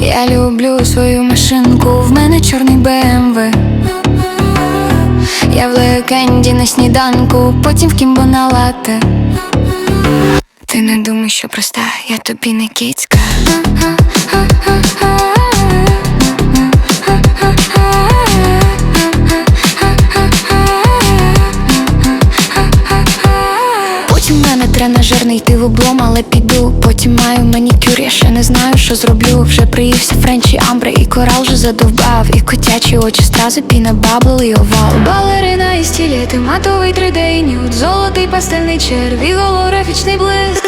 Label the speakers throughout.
Speaker 1: Я люблю свою машинку, в мене чорний БМВ. Я в легенді на сніданку, потім в кімбо на лате. Ти не думай, що проста, я тобі не кицька. Мене тренажерний йти в облом, але піду. Потім маю манікюр, я ще не знаю, що зроблю. Вже приївся френчі, амбре і корал вже задовбав. І котячі очі стразу піна бабл і овал. Балерина і стілети, матовий 3D і нюд, золотий пастельний черві, голографічний блиск.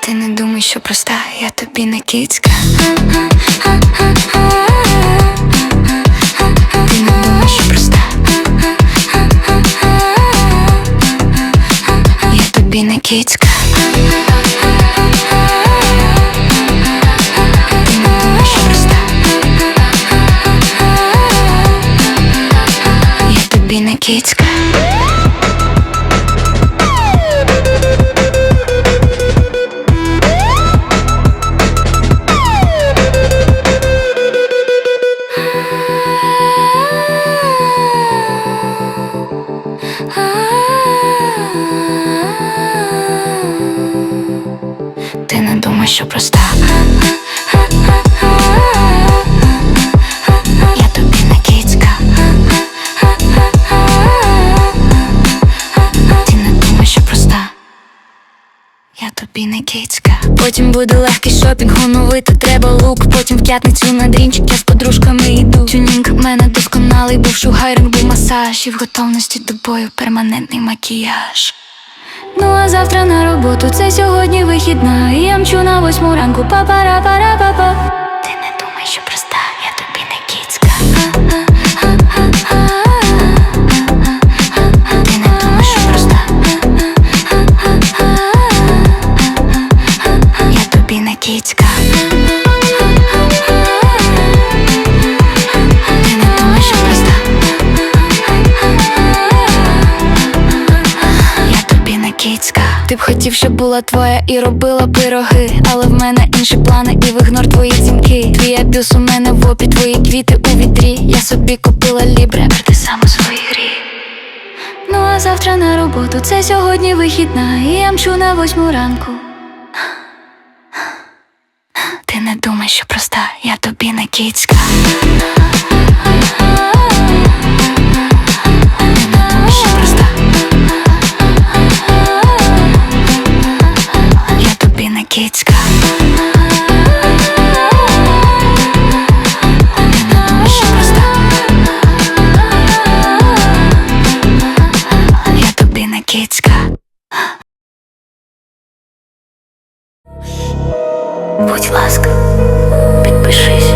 Speaker 1: Ти не думай, що проста, я тобі не кицька. Тобі не проста. Я тобі не кицька. Що проста. Я тобі не кицька. Ти не думай, що проста. Я тобі не кицька. Потім буде легкий шопінг, оновити треба лук. Потім в п'ятницю на дрінчик я з подружками йду. Тюнінг мене досконалий, був шугайринг, був масаж. І в готовності до бою перманентний макіяж. Ну а завтра на роботу. Це сьогодні вихідна. І я мчу на восьму ранку, папара кицька. Ти б хотів, щоб була твоя і робила пироги. Але в мене інші плани і в твої дзвінки. Твій абюс у мене в опі, твої квіти у вітрі. Я собі купила лібре, а ти сам у своїй грі. Ну а завтра на роботу це сьогодні вихідна, і я мчу на восьму ранку. Ти не думай, що проста, я тобі не кицька. будь ласка, підпишись.